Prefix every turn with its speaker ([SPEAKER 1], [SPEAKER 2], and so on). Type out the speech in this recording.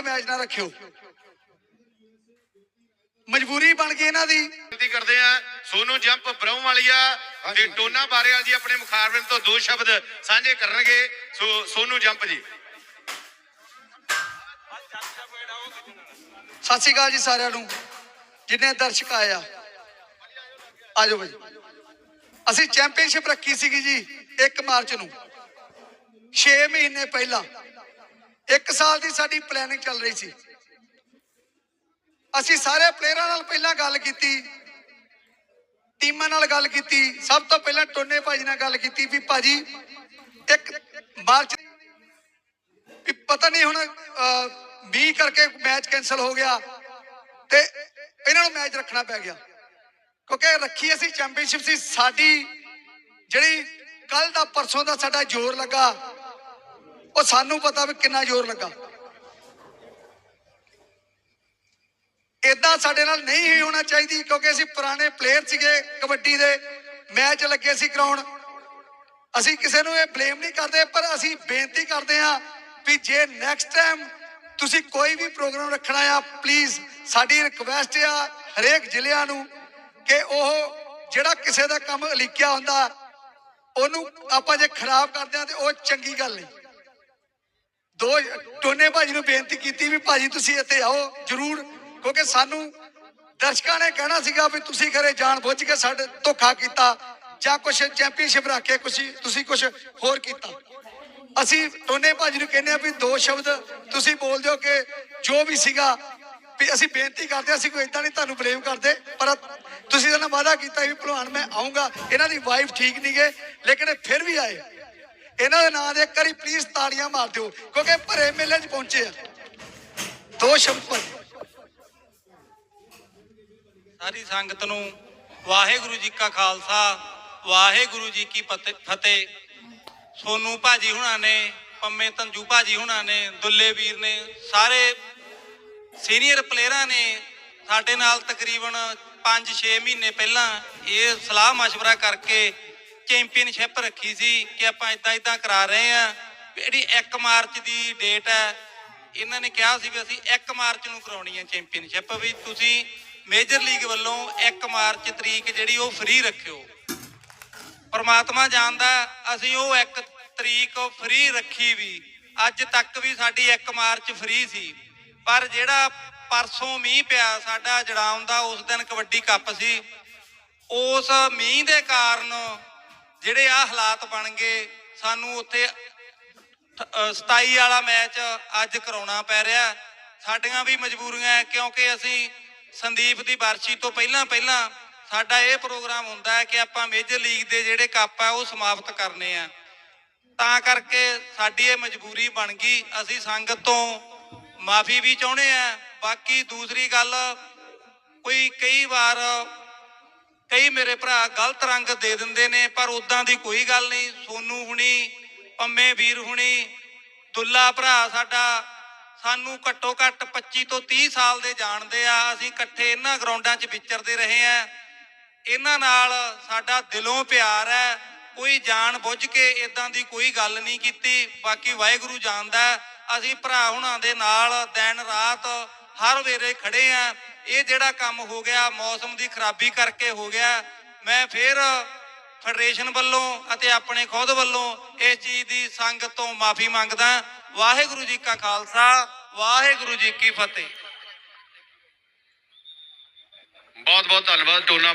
[SPEAKER 1] ਕੇ match ਨਾ ਰੱਖਿਓ। ਮਜਬੂਰੀ ਬਣ ਗਈ ਇਹਨਾਂ ਦੀ।
[SPEAKER 2] ਬੇਨਤੀ ਕਰਦੇ ਆ ਸੋਨੂ ਜੰਪ ਬਰਹਮ ਵਾਲੀਆ ਤੇ ਟੋਨਾ ਬਾਰੇਵਾਲ ਜੀ ਆਪਣੇ ਮੁਖਾਰਬਿੰਦ ਤੋਂ ਦੋ ਸ਼ਬਦ ਸਾਂਝੇ ਕਰਨਗੇ। ਸੋ ਸੋਨੂ ਜੰਪ ਜੀ।
[SPEAKER 1] ਸਤਿ ਸ਼੍ਰੀ ਅਕਾਲ ਜੀ ਸਾਰਿਆਂ ਨੂੰ। ਜਿੰਨੇ ਦਰਸ਼ਕ ਆਏ ਆ ਆਜੋ ਭਾਈ। ਅਸੀਂ ਚੈਂਪੀਅਨਸ਼ਿਪ ਰੱਖੀ ਸੀਗੀ ਜੀ 1 ਮਾਰਚ ਨੂੰ। 6 ਮਹੀਨੇ ਪਹਿਲਾਂ ਇੱਕ ਸਾਲ ਦੀ ਸਾਡੀ ਪਲੈਨਿੰਗ ਚੱਲ ਰਹੀ ਸੀ। ਅਸੀਂ ਸਾਰੇ ਪਲੇਅਰਾਂ ਨਾਲ ਪਹਿਲਾਂ ਗੱਲ ਕੀਤੀ, ਟੀਮਾਂ ਨਾਲ ਗੱਲ ਕੀਤੀ, ਸਭ ਤੋਂ ਪਹਿਲਾਂ ਟੋਨੇ ਭਾਜੀ ਨਾਲ ਗੱਲ ਕੀਤੀ ਵੀ ਭਾਜੀ ਇੱਕ ਮਾਰਚ ਵੀ ਪਤਾ ਨਹੀਂ ਹੁਣ 20 ਕਰਕੇ ਮੈਚ ਕੈਨਸਲ ਹੋ ਗਿਆ ਤੇ ਇਹਨਾਂ ਨੂੰ ਮੈਚ ਰੱਖਣਾ ਪੈ ਗਿਆ। ਕਿਉਂਕਿ ਰੱਖੀ ਅਸੀਂ ਚੈਂਪੀਅਨਸ਼ਿਪ ਸੀ, ਸਾਡੀ ਜਿਹੜੀ ਕੱਲ ਦਾ, ਪਰਸੋਂ ਦਾ ਸਾਡਾ ਜ਼ੋਰ ਲੱਗਾ। ਉਹ ਸਾਨੂੰ ਪਤਾ ਵੀ ਕਿੰਨਾ ਜ਼ੋਰ ਲੱਗਾ। ਇਦਾਂ ਸਾਡੇ ਨਾਲ ਨਹੀਂ ਹੀ ਹੋਣਾ ਚਾਹੀਦੀ ਕਿਉਂਕਿ ਅਸੀਂ ਪੁਰਾਣੇ ਪਲੇਅਰ ਸੀਗੇ ਕਬੱਡੀ ਦੇ, ਮੈਚ ਲੱਗੇ ਸੀ ਗਰਾਊਂਡ ਅਸੀਂ ਕਿਸੇ ਨੂੰ ਇਹ ਬਲੇਮ ਨਹੀਂ ਕਰਦੇ, ਪਰ ਅਸੀਂ ਬੇਨਤੀ ਕਰਦੇ ਹਾਂ ਵੀ ਜੇ ਨੈਕਸਟ ਟਾਈਮ ਤੁਸੀਂ ਕੋਈ ਵੀ ਪ੍ਰੋਗਰਾਮ ਰੱਖਣਾ ਆ ਪਲੀਜ਼ ਸਾਡੀ ਰਿਕਵੈਸਟ ਆ ਹਰੇਕ ਜ਼ਿਲ੍ਹਿਆਂ ਨੂੰ ਕਿ ਉਹ ਜਿਹੜਾ ਕਿਸੇ ਦਾ ਕੰਮ ਅਲੀਕਿਆ ਹੁੰਦਾ, ਉਹਨੂੰ ਆਪਾਂ ਜੇ ਖਰਾਬ ਕਰਦੇ ਆ ਤੇ ਉਹ ਚੰਗੀ ਗੱਲ ਨਹੀਂ। ਦੋ ਟੋਨੇ ਭਾਜੀ ਨੂੰ ਬੇਨਤੀ ਕੀਤੀ ਵੀ ਭਾਜੀ ਤੁਸੀਂ ਇੱਥੇ ਆਓ ਜਰੂਰ ਕਿਉਂਕਿ ਸਾਨੂੰ ਦਰਸ਼ਕਾਂ ਨੇ ਕਹਿਣਾ ਸੀਗਾ ਵੀ ਤੁਸੀਂ ਘਰੇ ਜਾਣ ਬੁੱਝ ਕੇ ਸਾਡੇ ਧੋਖਾ ਕੀਤਾ ਜਾਂ ਕੁਝ ਚੈਂਪੀਅਨਸ਼ਿਪ ਰੱਖ ਕੇ ਕੁਛ ਤੁਸੀਂ ਕੁਝ ਹੋਰ ਕੀਤਾ। ਅਸੀਂ ਟੋਨੇ ਭਾਜੀ ਨੂੰ ਕਹਿੰਦੇ ਆ ਵੀ ਦੋ ਸ਼ਬਦ ਤੁਸੀਂ ਬੋਲ ਦਿਓ ਕਿ ਜੋ ਵੀ ਸੀਗਾ ਵੀ ਅਸੀਂ ਬੇਨਤੀ ਕਰਦੇ ਹਾਂ, ਅਸੀਂ ਕੋਈ ਇਦਾਂ ਨਹੀਂ ਤੁਹਾਨੂੰ ਬਲੇਮ ਕਰਦੇ ਪਰ ਤੁਸੀਂ ਇਹਨਾਂ ਵਾਅਦਾ ਕੀਤਾ ਵੀ ਭਲਵਾਨ ਮੈਂ ਆਉਂਗਾ ਇਹਨਾਂ ਦੀ ਵਾਈਫ ਠੀਕ ਨਹੀਂ ਗਏ ਲੇਕਿਨ ਇਹ ਫਿਰ ਵੀ ਆਏ। ਇਹਨਾਂ ਦੇ ਨਾਂ ਦੇ ਇੱਕ ਵਾਰੀ ਪਲੀਜ਼ ਤਾੜੀਆਂ ਮਾਰ ਦਿਓ ਕਿਉਂਕਿ ਭਰੇ ਮੇਲੇ 'ਚ ਪਹੁੰਚੇ ਆ ਦੋ ਸ਼ਬਦ ਭਾਜੀ
[SPEAKER 3] ਸਾਰੀ ਸੰਗਤ ਨੂੰ ਵਾਹਿਗੁਰੂ ਜੀ ਕਾ ਖਾਲਸਾ ਵਾਹਿਗੁਰੂ ਜੀ ਕੀ ਪਤ- ਫਤਿਹ ਸੋਨੂ ਭਾਜੀ ਹੁਣਾਂ ਨੇ ਪੰਮੇ ਤੰਜੂ ਭਾਜੀ ਹੁਣਾਂ ਨੇ ਦੁੱਲੇ ਵੀਰ ਨੇ ਸਾਰੇ ਸੀਨੀਅਰ ਪਲੇਅਰਾਂ ਨੇ ਸਾਡੇ ਨਾਲ ਤਕਰੀਬਨ 5-6 ਮਹੀਨੇ ਪਹਿਲਾਂ ਇਹ ਸਲਾਹ مشورہ ਕਰਕੇ ਚੈਂਪੀਅਨਸ਼ਿਪ ਰੱਖੀ ਸੀ ਕਿ ਆਪਾਂ ਇਦਾਂ ਇਦਾਂ ਕਰਾ ਰਹੇ ਆ ਜਿਹੜੀ 1 ਮਾਰਚ ਦੀ ਡੇਟ ਹੈ, ਇਹਨਾਂ ਨੇ ਕਿਹਾ ਸੀ ਵੀ ਅਸੀਂ 1 ਮਾਰਚ ਨੂੰ ਕਰਾਉਣੀ ਹੈ ਚੈਂਪੀਅਨਸ਼ਿਪ ਵੀ ਤੁਸੀਂ ਮੇਜਰ ਲੀਗ ਵੱਲੋਂ 1 ਮਾਰਚ ਤਰੀਕ ਜਿਹੜੀ ਉਹ ਫ੍ਰੀ ਰੱਖਿਓ। ਪਰਮਾਤਮਾ ਜਾਣਦਾ ਅਸੀਂ ਉਹ ਇੱਕ ਤਰੀਕ ਫ੍ਰੀ ਰੱਖੀ ਵੀ, ਅੱਜ ਤੱਕ ਵੀ ਸਾਡੀ 1 ਮਾਰਚ ਫ੍ਰੀ ਸੀ। ਪਰ ਜਿਹੜਾ ਪਰਸੋਂ ਮੀਂਹ ਪਿਆ ਸਾਡਾ ਜੜਾਉਂ ਦਾ ਉਸ ਦਿਨ ਕਬੱਡੀ ਕੱਪ ਸੀ, ਉਸ ਮੀਂਹ ਦੇ ਕਾਰਨ ਜਿਹੜੇ ਆ ਹਾਲਾਤ ਬਣ ਗਏ ਸਾਨੂੰ ਉੱਥੇ ਅ, 27 ਵਾਲਾ ਮੈਚ ਅੱਜ ਕਰਾਉਣਾ ਪੈ ਰਿਹਾ। ਸਾਡੀਆਂ ਵੀ ਮਜਬੂਰੀਆਂ ਕਿਉਂਕਿ ਅਸੀਂ ਸੰਦੀਪ ਦੀ ਵਰਸ਼ੀ ਤੋਂ ਪਹਿਲਾਂ ਪਹਿਲਾਂ ਸਾਡਾ ਇਹ ਪ੍ਰੋਗਰਾਮ ਹੁੰਦਾ ਹੈ ਕਿ ਆਪਾਂ ਮੇਜਰ ਲੀਗ ਦੇ ਜਿਹੜੇ ਕੱਪ ਆ ਉਹ ਸਮਾਪਤ ਕਰਨੇ ਆ। ਤਾਂ ਕਰਕੇ ਸਾਡੀ ਇਹ ਮਜਬੂਰੀ ਬਣ ਗਈ। ਅਸੀਂ ਸੰਗਤ ਤੋਂ ਮਾਫੀ ਵੀ ਚਾਹੁੰਦੇ ਆ ਬਾਕੀ ਦੂਸਰੀ ਗੱਲ ਕੋਈ ਕਈ ਵਾਰ ਕਈ ਮੇਰੇ ਭਰਾ ਗਲਤ ਰੰਗ ਦੇ ਦਿੰਦੇ ਨੇ, ਪਰ ਉਦਾਂ ਦੀ ਕੋਈ ਗੱਲ ਨਹੀਂ। ਸੋਨੂ ਹੁਣੀ, ਪੰਮੇ ਵੀਰ ਹੁਣੀ, ਦੁੱਲਾ ਭਰਾ ਸਾਡਾ, ਸਾਨੂੰ ਘੱਟੋ ਘੱਟ 25 ਤੋਂ 30 ਸਾਲ ਦੇ ਜਾਣਦੇ ਆ। ਅਸੀਂ ਇਕੱਠੇ ਇਹਨਾਂ ਗਰਾਊਂਡਾਂ 'ਚ ਵਿਚਰਦੇ ਰਹੇ ਆ। ਇਹਨਾਂ ਨਾਲ ਸਾਡਾ ਦਿਲੋਂ ਪਿਆਰ ਹੈ। ਕੋਈ ਜਾਣ ਬੁੱਝ ਕੇ ਇਦਾਂ ਦੀ ਕੋਈ ਗੱਲ ਨਹੀਂ ਕੀਤੀ। ਬਾਕੀ ਵਾਹਿਗੁਰੂ ਜਾਣਦਾ ਅਸੀਂ ਭਰਾ ਹੁਣਾਂ ਦੇ ਨਾਲ ਦਿਨ ਰਾਤ ਹਰ ਵੇਲੇ ਖੜੇ ਆ। ਇਹ ਜਿਹੜਾ ਕੰਮ ਹੋ ਗਿਆ, ਮੌਸਮ ਦੀ ਖਰਾਬੀ ਕਰਕੇ ਹੋ ਗਿਆ, ਮੈਂ ਫੇਰ ਫੈਡਰੇਸ਼ਨ ਵੱਲੋਂ ਅਤੇ ਆਪਣੇ ਖੁਦ ਵੱਲੋਂ ਇਸ ਚੀਜ਼ ਦੀ ਸੰਗਤ ਤੋਂ ਮਾਫੀ ਮੰਗਦਾ ਵਾਹਿਗੁਰੂ ਜੀ ਕਾ ਖਾਲਸਾ, ਵਾਹਿਗੁਰੂ ਜੀ ਕੀ ਫਤਿਹ।
[SPEAKER 2] ਬਹੁਤ ਬਹੁਤ ਧੰਨਵਾਦ, ਟੋਨਾ